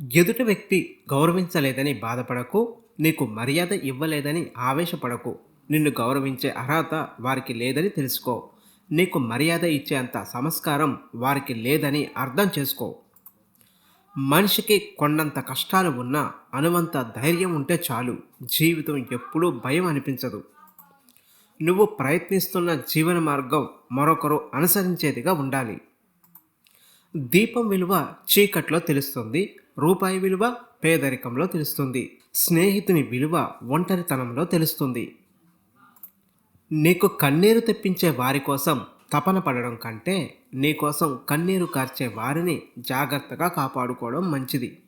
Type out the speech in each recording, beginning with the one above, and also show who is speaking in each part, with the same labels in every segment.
Speaker 1: ఎదుటి వ్యక్తి గౌరవించలేదని బాధపడకు నీకు మర్యాద ఇవ్వలేదని ఆవేశపడకు. నిన్ను గౌరవించే అర్హత వారికి లేదని తెలుసుకో. నీకు మర్యాద ఇచ్చేంత సంస్కారం వారికి లేదని అర్థం చేసుకో. మనిషికి కొండంత కష్టాలు ఉన్నా అనువంత ధైర్యం ఉంటే చాలు. జీవితం ఎప్పుడూ భయం అనిపించదు. నువ్వు ప్రయత్నిస్తున్న జీవన మార్గం మరొకరు అనుసరించేదిగా ఉండాలి. దీపం విలువ చీకట్లో తెలుస్తుంది. రూపాయి విలువ పేదరికంలో తెలుస్తుంది. స్నేహితుని విలువ ఒంటరితనంలో తెలుస్తుంది. నీకు కన్నీరు తెప్పించే వారి కోసం తపన పడడం కంటే నీకోసం కన్నీరు కార్చే వారిని జాగ్రత్తగా కాపాడుకోవడం మంచిది.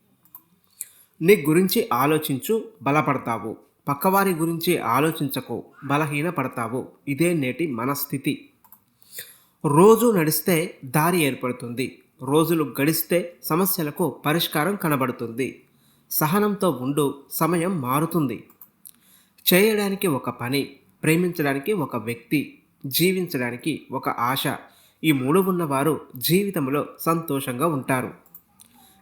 Speaker 1: నీ గురించి ఆలోచించు బలపడతావు. పక్కవారి గురించి ఆలోచించకు బలహీన పడతావు ఇదే నేటి మనస్థితి. రోజు నడిస్తే దారి ఏర్పడుతుంది. రోజులు గడిస్తే సమస్యలకు పరిష్కారం కనబడుతుంది. సహనంతో ఉండు సమయం మారుతుంది. చేయడానికి ఒక పని ప్రేమించడానికి ఒక వ్యక్తి జీవించడానికి ఒక ఆశ. ఈ మూడు ఉన్నవారు జీవితంలో సంతోషంగా ఉంటారు.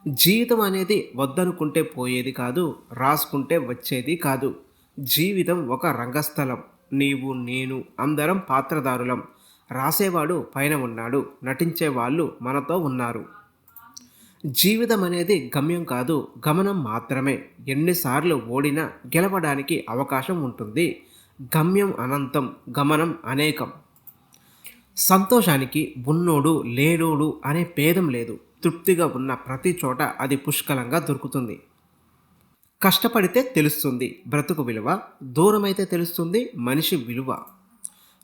Speaker 1: జీవితం అనేది వద్దనుకుంటే పోయేది కాదు రాసుకుంటే వచ్చేది కాదు. జీవితం ఒక రంగస్థలం. నీవు నేను అందరం పాత్రదారులం. రాసేవాడు పైన ఉన్నాడు నటించే వాళ్ళు మనతో ఉన్నారు. జీవితం అనేది గమ్యం కాదు గమనం మాత్రమే. ఎన్నిసార్లు ఓడినా గెలవడానికి అవకాశం ఉంటుంది. గమ్యం అనంతం గమనం అనేకం. సంతోషానికి ఉన్నోడు లేడోడు అనే భేదం లేదు. తృప్తిగా ఉన్న ప్రతి చోట అది పుష్కలంగా దొరుకుతుంది. కష్టపడితే తెలుస్తుంది. బ్రతుకు విలువ దూరమైతే తెలుస్తుంది. మనిషి విలువ.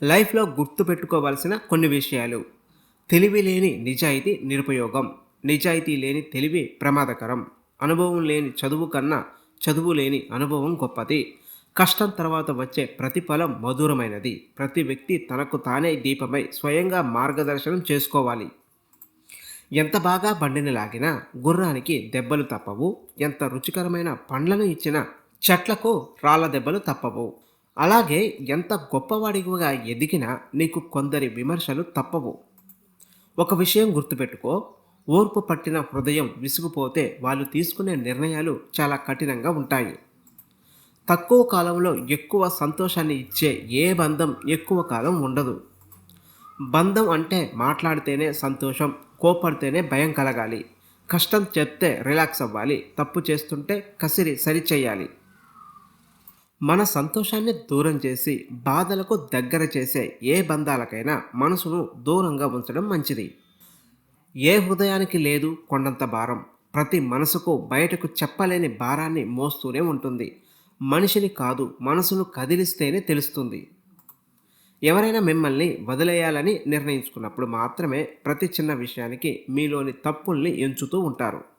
Speaker 1: లైఫ్లో గుర్తుపెట్టుకోవాల్సిన కొన్ని విషయాలు. తెలివి లేని నిజాయితీ నిరుపయోగం. నిజాయితీ లేని తెలివి ప్రమాదకరం. అనుభవం లేని చదువు కన్నా చదువు లేని అనుభవం గొప్పది. కష్టం తర్వాత వచ్చే ప్రతిఫలం మధురమైనది. ప్రతి వ్యక్తి తనకు తానే దీపమై స్వయంగా మార్గదర్శనం చేసుకోవాలి. ఎంత బాగా బండిని లాగినా గుర్రానికి దెబ్బలు తప్పవు. ఎంత రుచికరమైన పండ్లను ఇచ్చినా చెట్లకు రాళ్ళ దెబ్బలు తప్పవు. అలాగే ఎంత గొప్పవాడిగా ఎదిగినా నీకు కొందరి విమర్శలు తప్పవు. ఒక విషయం గుర్తుపెట్టుకో. ఓర్పు పట్టిన హృదయం విసిగిపోతే వాళ్ళు తీసుకునే నిర్ణయాలు చాలా కఠినంగా ఉంటాయి. తక్కువ కాలంలో ఎక్కువ సంతోషాన్ని ఇచ్చే ఏ బంధం ఎక్కువ కాలం ఉండదు. బంధం అంటే మాట్లాడితేనే సంతోషం కోపడితేనే భయం కలగాలి. కష్టం చెప్తే రిలాక్స్ అవ్వాలి. తప్పు చేస్తుంటే కసిరి సరిచేయాలి. మన సంతోషాన్ని దూరం చేసి బాధలకు దగ్గర చేసే ఏ బంధాలకైనా మనసును దూరంగా ఉంచడం మంచిది. ఏ హృదయానికి లేదు కొండంత భారం. ప్రతి మనసుకు బయటకు చెప్పలేని భారాన్ని మోస్తూనే ఉంటుంది. మనిషిని కాదు మనసును కదిలిస్తేనే తెలుస్తుంది. ఎవరైనా మిమ్మల్ని వదిలేయాలని నిర్ణయించుకున్నప్పుడు మాత్రమే ప్రతి చిన్న విషయానికి మీలోని తప్పుల్ని ఎంచుతూ ఉంటారు.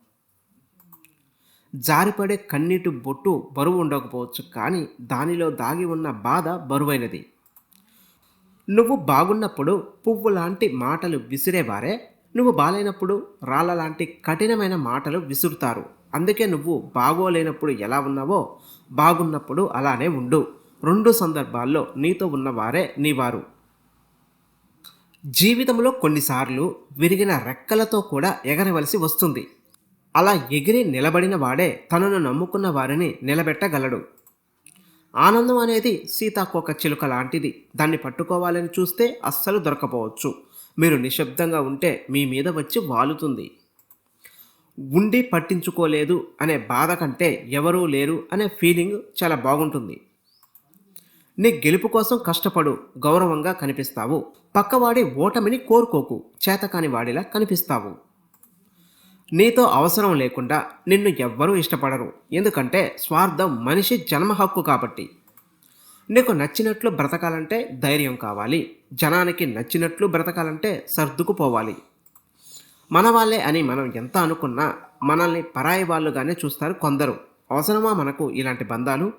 Speaker 1: జారిపడే కన్నీటి బొట్టు బరువు ఉండకపోవచ్చు కానీ దానిలో దాగి ఉన్న బాధ బరువైనది. నువ్వు బాగున్నప్పుడు పువ్వు లాంటి మాటలు విసిరేవారే నువ్వు బాలేనప్పుడు రాళ్ళ లాంటి కఠినమైన మాటలు విసురుతారు. అందుకే నువ్వు బాగోలేనప్పుడు ఎలా ఉన్నావో బాగున్నప్పుడు అలానే ఉండు. రెండు సందర్భాల్లో నీతో ఉన్నవారే నీవారు. జీవితంలో కొన్నిసార్లు విరిగిన రెక్కలతో కూడా ఎగరవలసి వస్తుంది. అలా ఎగిరి నిలబడిన వాడే తనను నమ్ముకున్న వారిని నిలబెట్టగలడు. ఆనందం అనేది సీతాకోక చిలుక లాంటిది. దాన్ని పట్టుకోవాలని చూస్తే అస్సలు దొరకపోవచ్చు. మీరు నిశ్శబ్దంగా ఉంటే మీ మీద వచ్చి వాలుతుంది. ఉండి పట్టించుకోలేదు అనే బాధ కంటే ఎవరూ లేరు అనే ఫీలింగ్ చాలా బాగుంటుంది. నీ గెలుపు కోసం కష్టపడు గౌరవంగా కనిపిస్తావు. పక్కవాడి ఓటమిని కోరుకోకు చేతకాని వాడిలా కనిపిస్తావు. నీతో అవసరం లేకుండా నిన్ను ఎవ్వరూ ఇష్టపడరు. ఎందుకంటే స్వార్థం మనిషి జన్మ హక్కు కాబట్టి. నీకు నచ్చినట్లు బ్రతకాలంటే ధైర్యం కావాలి. జనానికి నచ్చినట్లు బ్రతకాలంటే సర్దుకుపోవాలి. మన వాళ్ళే అని మనం ఎంత అనుకున్నా మనల్ని పరాయి వాళ్ళుగానే చూస్తారు కొందరు. అవసరమా మనకు ఇలాంటి బంధాలు?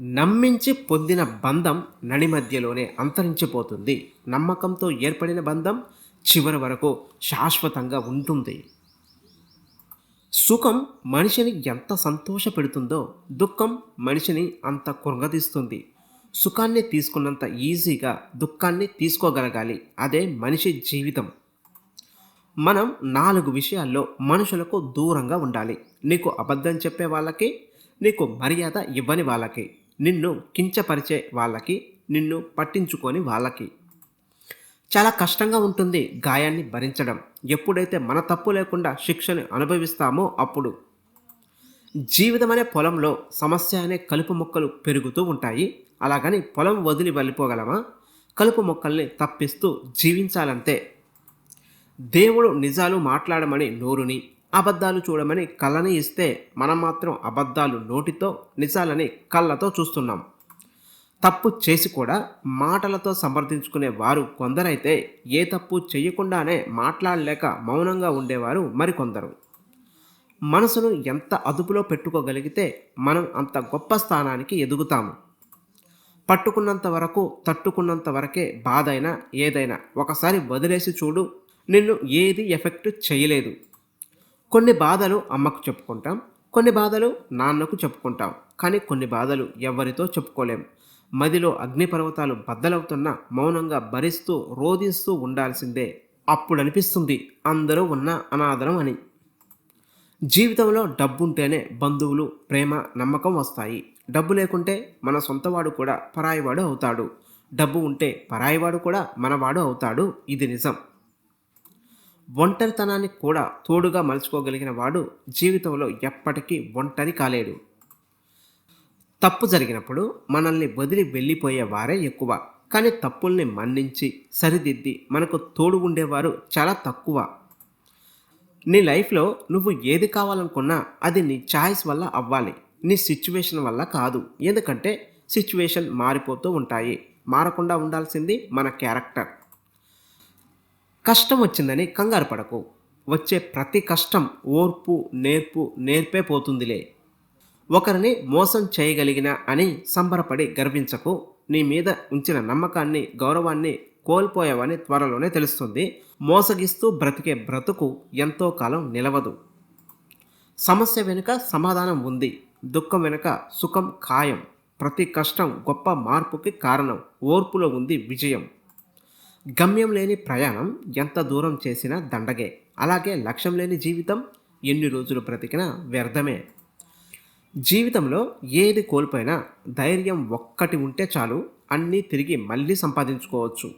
Speaker 1: నమ్మించి పొందిన బంధం నడి మధ్యలోనే అంతరించిపోతుంది. నమ్మకంతో ఏర్పడిన బంధం చివరి వరకు శాశ్వతంగా ఉంటుంది. సుఖం మనిషిని ఎంత సంతోషపెడుతుందో దుఃఖం మనిషిని అంత కృంగదీస్తుంది. సుఖాన్ని తీసుకున్నంత ఈజీగా దుఃఖాన్ని తీసుకోగలగాలి. అదే మనిషి జీవితం. మనం నాలుగు విషయాల్లో మనుషులకు దూరంగా ఉండాలి. నీకు అబద్ధం చెప్పే వాళ్ళకి నీకు మర్యాద ఇవ్వని వాళ్ళకి నిన్ను కించపరిచే వాళ్ళకి నిన్ను పట్టించుకొని వాళ్ళకి. చాలా కష్టంగా ఉంటుంది గాయాన్ని భరించడం. ఎప్పుడైతే మన తప్పు లేకుండా శిక్షను అనుభవిస్తామో అప్పుడు జీవితం అనే పొలంలో సమస్య అనే కలుపు మొక్కలు పెరుగుతూ ఉంటాయి. అలాగని పొలం వదిలి వెళ్ళిపోగలమా? కలుపు మొక్కల్ని తప్పిస్తూ జీవించాలంతే దేవుడు నిజాలు మాట్లాడమని నోరుని అబద్ధాలు చూడమని కళ్ళని ఇస్తే మనం మాత్రం అబద్ధాలు నోటితో నిజాలని కళ్ళతో చూస్తున్నాం. తప్పు చేసి కూడా మాటలతో సమర్థించుకునే వారు కొందరైతే ఏ తప్పు చేయకుండానే మాట్లాడలేక మౌనంగా ఉండేవారు మరికొందరు. మనసును ఎంత అదుపులో పెట్టుకోగలిగితే మనం అంత గొప్ప స్థానానికి ఎదుగుతాము. పట్టుకున్నంత వరకు తట్టుకున్నంత వరకే బాధ అయినా ఏదైనా ఒకసారి వదిలేసి చూడు నిన్ను ఏది ఎఫెక్ట్ చేయలేదు. కొన్ని బాధలు అమ్మకు చెప్పుకుంటాం కొన్ని బాధలు నాన్నకు చెప్పుకుంటాం కానీ కొన్ని బాధలు ఎవరితో చెప్పుకోలేం. మదిలో అగ్నిపర్వతాలు బద్దలవుతున్నా మౌనంగా భరిస్తూ రోధిస్తూ ఉండాల్సిందే. అప్పుడు అనిపిస్తుంది అందరూ ఉన్న అనాదరం అని. జీవితంలో డబ్బుంటేనే బంధువులు ప్రేమ నమ్మకం వస్తాయి. డబ్బు లేకుంటే మన సొంతవాడు కూడా పరాయివాడు అవుతాడు. డబ్బు ఉంటే పరాయివాడు కూడా మనవాడు అవుతాడు. ఇది నిజం. ఒంటరితనాన్ని కూడా తోడుగా మలుచుకోగలిగిన వాడు జీవితంలో ఎప్పటికీ ఒంటరి కాలేడు. తప్పు జరిగినప్పుడు మనల్ని వదిలి వెళ్ళిపోయే వారే ఎక్కువ. కానీ తప్పుల్ని మన్నించి సరిదిద్ది మనకు తోడు ఉండేవారు చాలా తక్కువ. నీ లైఫ్లో నువ్వు ఏది కావాలనుకున్నా అది నీ ఛాయిస్ వల్ల అవ్వాలి. నీ సిచ్యువేషన్ వల్ల కాదు. ఎందుకంటే సిచ్యువేషన్ మారిపోతూ ఉంటాయి. మారకుండా ఉండాల్సింది మన క్యారెక్టర్. కష్టం వచ్చిందని కంగారు పడకు. వచ్చే ప్రతి కష్టం ఓర్పు నేర్పు నేర్పే పోతుందిలే. ఒకరిని మోసం చేయగలిగిన అని సంబరపడి గర్వించకు. నీ మీద ఉంచిన నమ్మకాన్ని గౌరవాన్ని కోల్పోయావని త్వరలోనే తెలుస్తుంది. మోసగిస్తూ బ్రతికే బ్రతుకు ఎంతో కాలం నిలవదు. సమస్య వెనుక సమాధానం ఉంది. దుఃఖం వెనుక సుఖం ఖాయం. ప్రతి కష్టం గొప్ప మార్పుకి కారణం. ఓర్పులో ఉంది విజయం. గమ్యం లేని ప్రయాణం ఎంత దూరం చేసినా దండగే. అలాగే లక్ష్యం లేని జీవితం ఎన్ని రోజులు బ్రతికినా వ్యర్థమే. జీవితంలో ఏది కోల్పోయినా ధైర్యం ఒక్కటి ఉంటే చాలు అన్నీ తిరిగి మళ్ళీ సంపాదించుకోవచ్చు.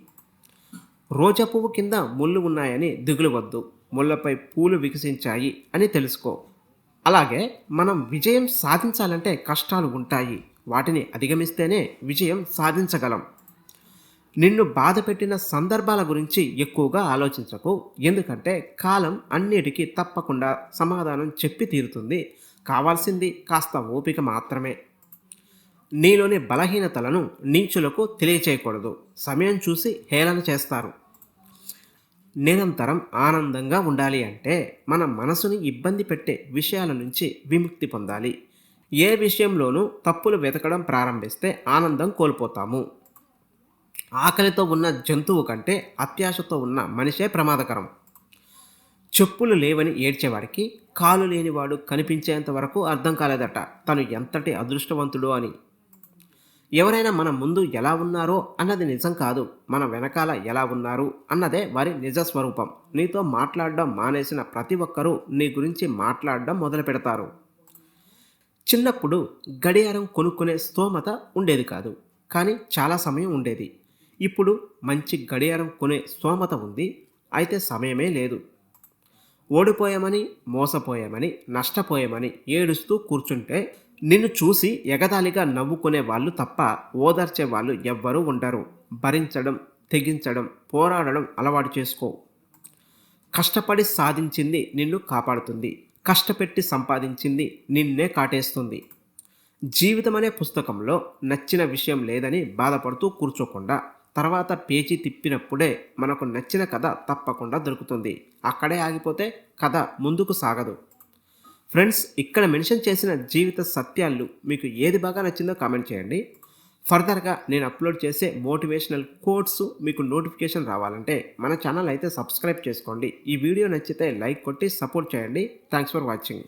Speaker 1: రోజా పువ్వు కింద ముళ్ళు ఉన్నాయని దిగులు వద్దు ముళ్ళపై పూలు వికసించాయి అని తెలుసుకో. అలాగే మనం విజయం సాధించాలంటే కష్టాలు ఉంటాయి వాటిని అధిగమిస్తేనే విజయం సాధించగలం. నిన్ను బాధ పెట్టిన సందర్భాల గురించి ఎక్కువగా ఆలోచించకు ఎందుకంటే కాలం అన్నిటికీ తప్పకుండా సమాధానం చెప్పి తీరుతుంది. కావాల్సింది కాస్త ఓపిక మాత్రమే. నీలోని బలహీనతలను నీచులకు తెలియచేయకూడదు. సమయం చూసి హేళన చేస్తారు. నిరంతరం ఆనందంగా ఉండాలి అంటే మన మనసుని ఇబ్బంది పెట్టే విషయాల నుంచి విముక్తి పొందాలి. ఏ విషయంలోనూ తప్పులు వెతకడం ప్రారంభిస్తే ఆనందం కోల్పోతాము. ఆకలితో ఉన్న జంతువు కంటే అత్యాశతో ఉన్న మనిషే ప్రమాదకరం. చెప్పులు లేవని ఏడ్చేవాడికి కాలు లేనివాడు కనిపించేంత వరకు అర్థం కాలేదట. తను ఎంతటి అదృష్టవంతుడు అని. ఎవరైనా మన ముందు ఎలా ఉన్నారో అన్నది నిజం కాదు. మన వెనకాల ఎలా ఉన్నారు అన్నదే వారి నిజ స్వరూపం. నీతో మాట్లాడడం మానేసిన ప్రతి ఒక్కరూ నీ గురించి మాట్లాడడం మొదలు పెడతారు. చిన్నప్పుడు గడియారం కొనుక్కునే స్తోమత ఉండేది కాదు. కానీ చాలా సమయం ఉండేది. ఇప్పుడు మంచి గడియారం కొనే స్తోమత ఉంది. అయితే సమయమే లేదు. ఓడిపోయామని మోసపోయామని నష్టపోయామని ఏడుస్తూ కూర్చుంటే నిన్ను చూసి ఎగతాళిగా నవ్వుకునే వాళ్ళు తప్ప ఓదార్చే వాళ్ళు ఎవ్వరూ ఉండరు. భరించడం తెగించడం పోరాడడం అలవాటు చేసుకో. కష్టపడి సాధించింది నిన్ను కాపాడుతుంది. కష్టపెట్టి సంపాదించింది నిన్నే కాటేస్తుంది. జీవితం అనే పుస్తకంలో నచ్చిన విషయం లేదని బాధపడుతూ కూర్చోకుండా తర్వాత పేజీ తిప్పినప్పుడే మనకు నచ్చిన కథ తప్పకుండా దొరుకుతుంది. అక్కడే ఆగిపోతే కథ ముందుకు సాగదు. ఫ్రెండ్స్ ఇక్కడ మెన్షన్ చేసిన జీవిత సత్యాలు మీకు ఏది బాగా నచ్చిందో కామెంట్ చేయండి. ఫర్దర్గా నేను అప్లోడ్ చేసే మోటివేషనల్ కోడ్స్ మీకు నోటిఫికేషన్ రావాలంటే మన ఛానల్ అయితే సబ్స్క్రైబ్ చేసుకోండి. ఈ వీడియో నచ్చితే లైక్ కొట్టి సపోర్ట్ చేయండి. Thanks for watching.